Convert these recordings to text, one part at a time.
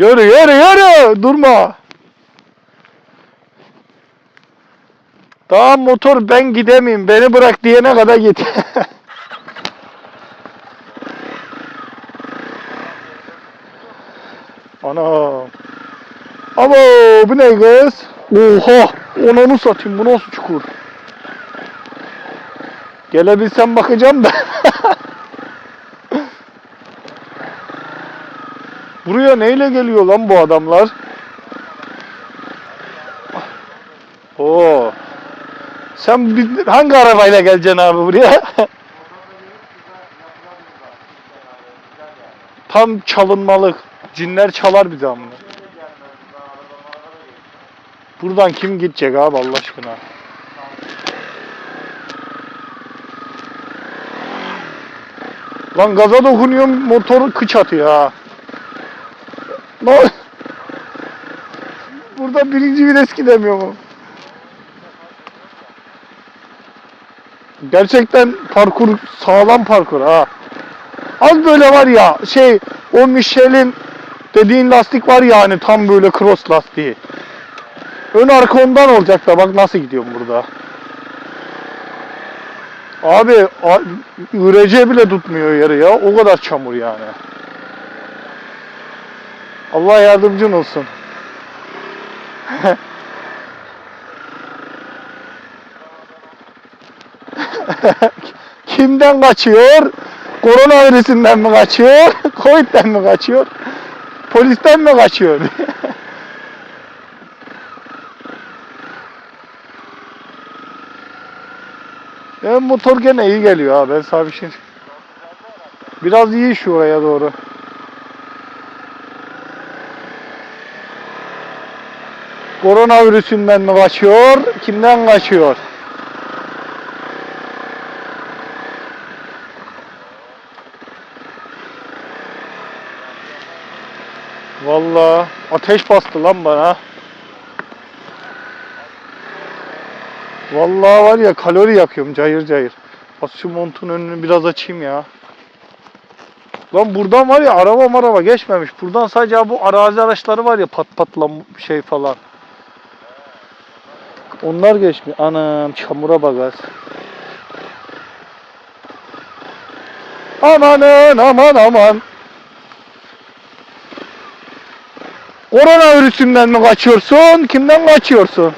Yürü yürü yürü durma. Daha motor ben gidemeyim beni bırak diyene kadar git. Ana. Abo bu ne kız? Oha onu satayım bu nasıl çukur? Gelebilsem bakacağım da. Buraya neyle geliyor lan bu adamlar? Oo. Sen bir- hangi arabayla geleceksin abi buraya? Tam çalınmalık. Cinler çalar bizi ama. Buradan kim gidecek abi Allah aşkına? Lan gaza dokunuyorum motor kıç atıyor ha. Ne? Burada birinci vites gidemiyor mu? Gerçekten parkur sağlam parkur ha. Az böyle var ya şey o Michelin dediğin lastik var ya hani tam böyle cross lastiği. Ön arka ondan olacak da bak nasıl gidiyorum burada. Abi ürece bile tutmuyor yeri ya. O kadar çamur yani. Allah yardımcın olsun. Kimden kaçıyor? Koronavirüsünden mi kaçıyor? Covid'den mi kaçıyor? Polisten mi kaçıyor? Ya motor gene iyi geliyor ha ben sana şey... Biraz iyi şu oraya doğru. Koronavirüsünden mi kaçıyor? Kimden kaçıyor? Vallahi ateş bastı lan bana. Vallahi var ya kalori yakıyorum cayır cayır. Bak şu montun önünü biraz açayım ya. Lan buradan var ya araba maraba geçmemiş. Buradan sadece bu arazi araçları var ya pat patlam şey falan. Onlar geçmiyor. Anam çamura bagaz. Amanın aman aman. Koronavirüsünden mi kaçıyorsun? Kimden kaçıyorsun?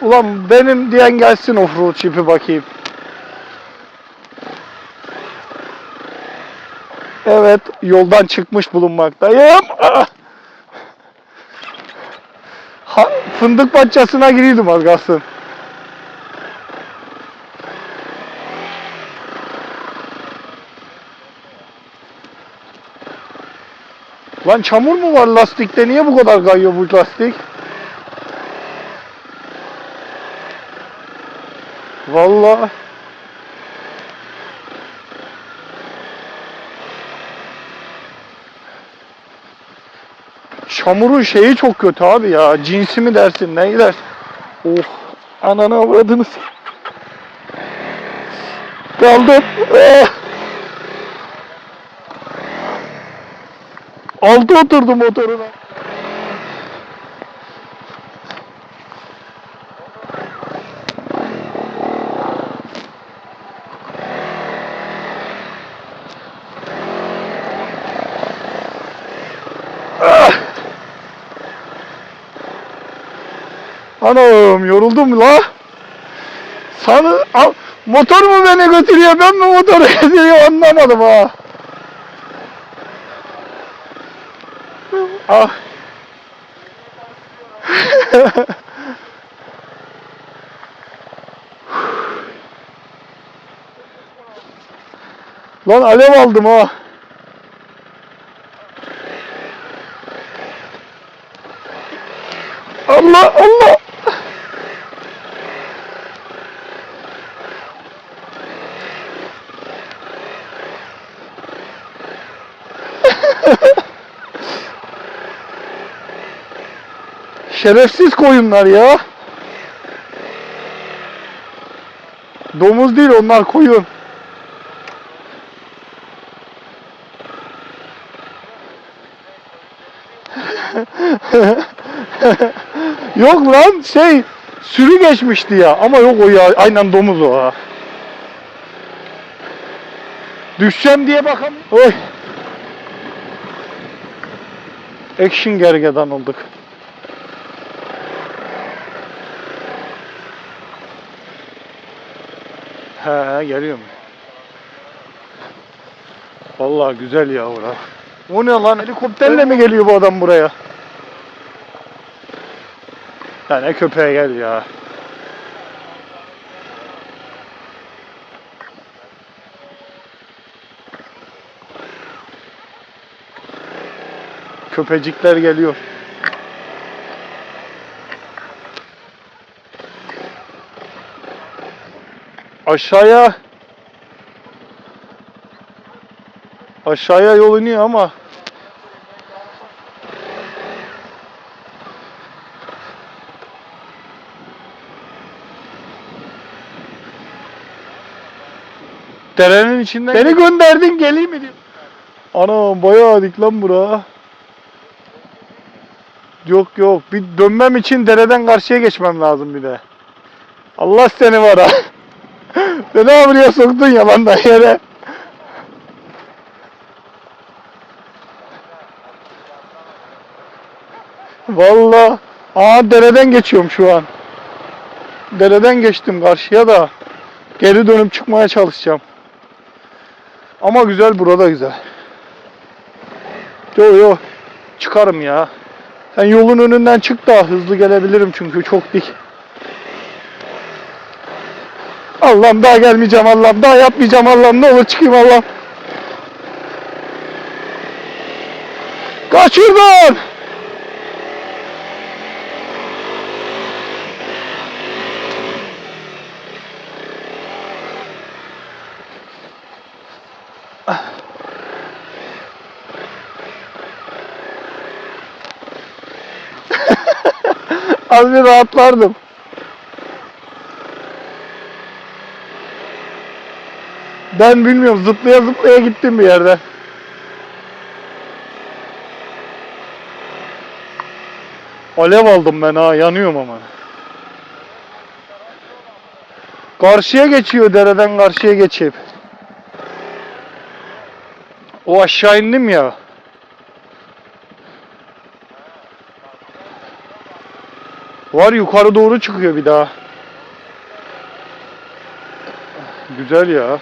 Ulan benim diyen gelsin offroad çipi bakayım. Evet, yoldan çıkmış bulunmaktayım. Ah! Ha, fındık bahçesine giriyordum az kalsın. Lan çamur mu var lastikte? Niye bu kadar kayıyor bu lastik? Vallahi. Çamurun şeyi çok kötü abi ya. Cinsi mi dersin ne dersin? Oh. Ananı avradınız. Kaldım. Ah. Altı oturdu motoruna. Anam yoruldum la. Sana al, motor mu beni götürüyor ben mi motoru götürüyor anlamadım ha. Ah. Lan alev aldım ha. Allah Allah. Şerefsiz koyunlar ya. Domuz değil onlar koyun. yok lan şey sürü geçmişti ya ama yok o ya aynen domuz o ha. Düşeceğim diye bakam. Oy. Action gergedan olduk. He geliyor mu? Vallahi güzel ya ora. O ne lan? Helikopterle mi geliyor bu adam buraya? Ya ne köpeğe gel ya. Köpecikler geliyor. Aşağıya Aşağıya yol iniyor ama Derenin içinden Beni gönderdin geleyim mi diyor. Ana bayağı dik lan bura. Yok yok bir dönmem için dereden karşıya geçmem lazım bir de. Allah seni var ha. Beni buraya soktun yalandan yere. Valla. Aa dereden geçiyorum şu an. Dereden geçtim karşıya da. Geri dönüp çıkmaya çalışacağım. Ama güzel burada güzel. Yo yo. Çıkarım ya. Sen yolun önünden çık da hızlı gelebilirim çünkü çok dik. Allah'ım daha gelmeyeceğim Allah'ım daha yapmayacağım Allah'ım ne olur çıkayım Allah'ım. Kaç Az bir rahatlardım. Ben bilmiyorum zıplaya zıplaya gittim bir yerde. Alev aldım ben ha yanıyorum ama. Karşıya geçiyor dereden karşıya geçip. O aşağı indim ya. Var yukarı doğru çıkıyor bir daha. Güzel ya.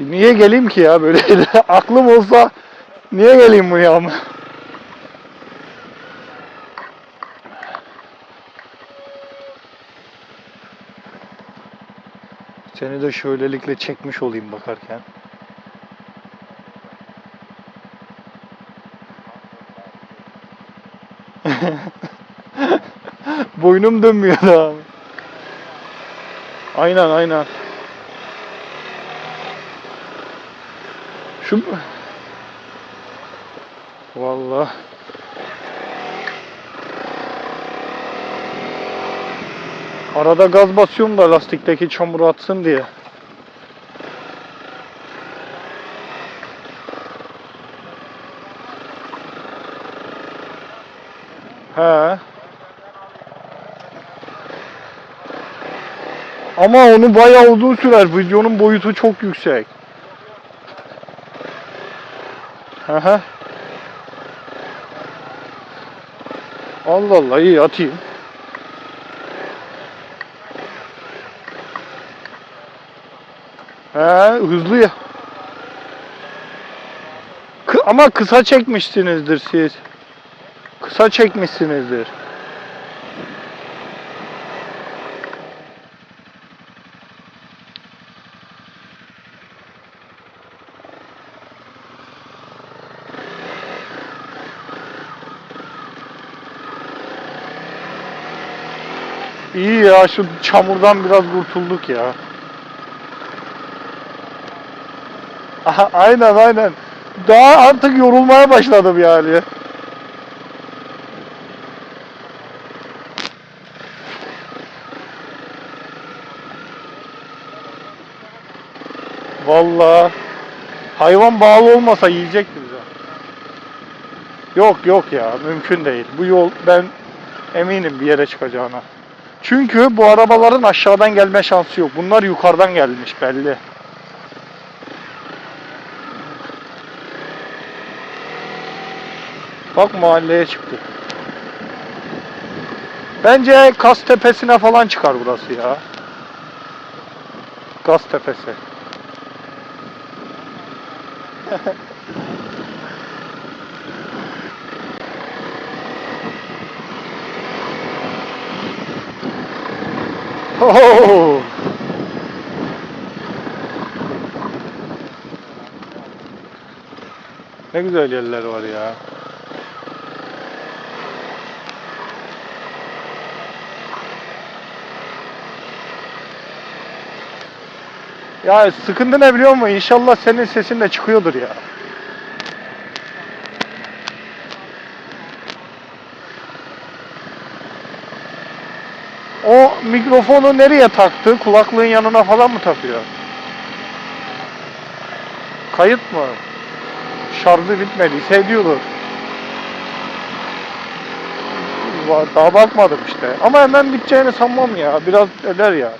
Niye geleyim ki ya böyle aklım olsa niye geleyim buraya ama. Seni de şöylelikle çekmiş olayım bakarken. Boynum dönmüyor daha. Aynen aynen. Şu Vallahi Arada gaz basıyorum da lastikteki çamuru atsın diye. He. Ama onu bayağı uzun sürer. Videonun boyutu çok yüksek. Hı. Allah Allah iyi atayım. He hızlı ya. Ama kısa çekmişsinizdir siz. Kısa çekmişsinizdir. İyi ya şu çamurdan biraz kurtulduk ya. Aha, aynen aynen. Daha artık yorulmaya başladım yani. Vallahi hayvan bağlı olmasa yiyecekti bize. Yok yok ya mümkün değil. Bu yol ben eminim bir yere çıkacağına. Çünkü bu arabaların aşağıdan gelme şansı yok. Bunlar yukarıdan gelmiş belli. Bak mahalleye çıktı. Bence Kas Tepesi'ne falan çıkar burası ya. Gaz Tepesi. Ho! Ne güzel yerler var ya. Ya sıkıntı ne biliyor musun? İnşallah senin sesin de çıkıyordur ya. O mikrofonu nereye taktı? Kulaklığın yanına falan mı takıyor? Kayıt mı? Şarjı bitmediyse ediyordur. Daha bakmadım işte. Ama hemen biteceğini sanmam ya. Biraz eder ya.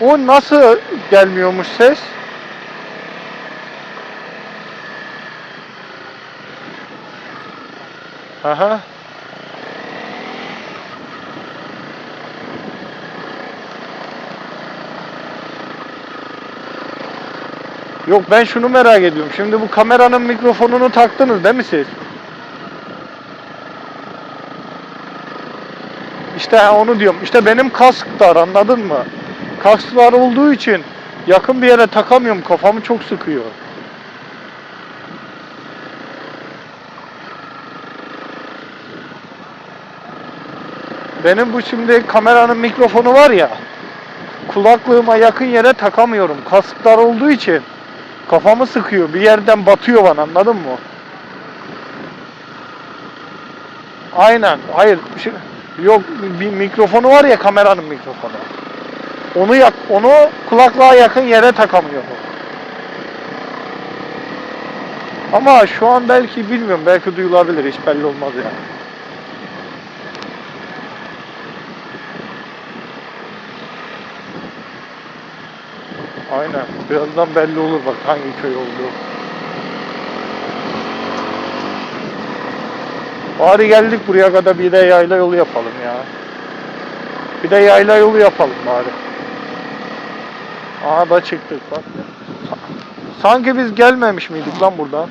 O nasıl gelmiyormuş ses? Aha. Yok ben şunu merak ediyorum. Şimdi bu kameranın mikrofonunu taktınız değil mi siz? İşte onu diyorum. İşte benim kask dar anladın mı? Kask var olduğu için yakın bir yere takamıyorum. Kafamı çok sıkıyor. Benim bu şimdi kameranın mikrofonu var ya. Kulaklığıma yakın yere takamıyorum. Kask dar olduğu için kafamı sıkıyor. Bir yerden batıyor bana anladın mı? Aynen. Hayır. şey- Yok bir mikrofonu var ya kameranın mikrofonu. Onu yak onu kulaklığa yakın yere takamıyorum. Ama şu an belki bilmiyorum belki duyulabilir hiç belli olmaz yani. Aynen. Birazdan belli olur bak hangi köy olduğu. Bari geldik buraya kadar bir de yayla yolu yapalım ya. Bir de yayla yolu yapalım bari. Aha da çıktık bak. Sa- Sanki biz gelmemiş miydik lan buradan?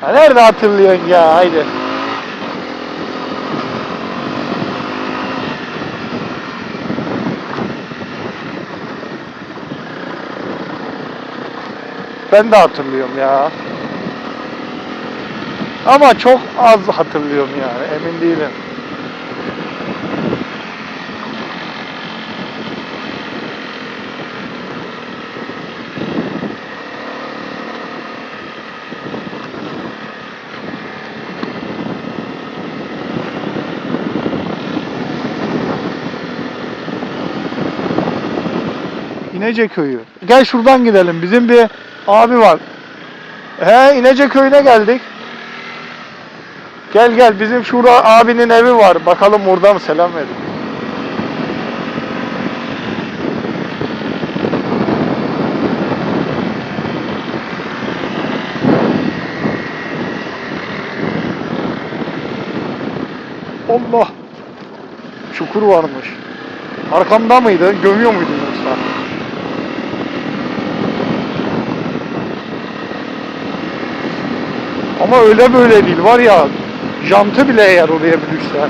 Ha nerede hatırlıyorsun ya haydi. Ben de hatırlıyorum ya. Ama çok az hatırlıyorum yani emin değilim. İnece köyü. Gel şuradan gidelim. Bizim bir abi var. He İnece köyüne geldik. Gel gel bizim şurada abinin evi var. Bakalım orada mı selam verin. Allah! Çukur varmış. Arkamda mıydı? Gömüyor muydun yoksa? Ama öyle böyle değil var ya jantı bile eğer oraya bir düşse.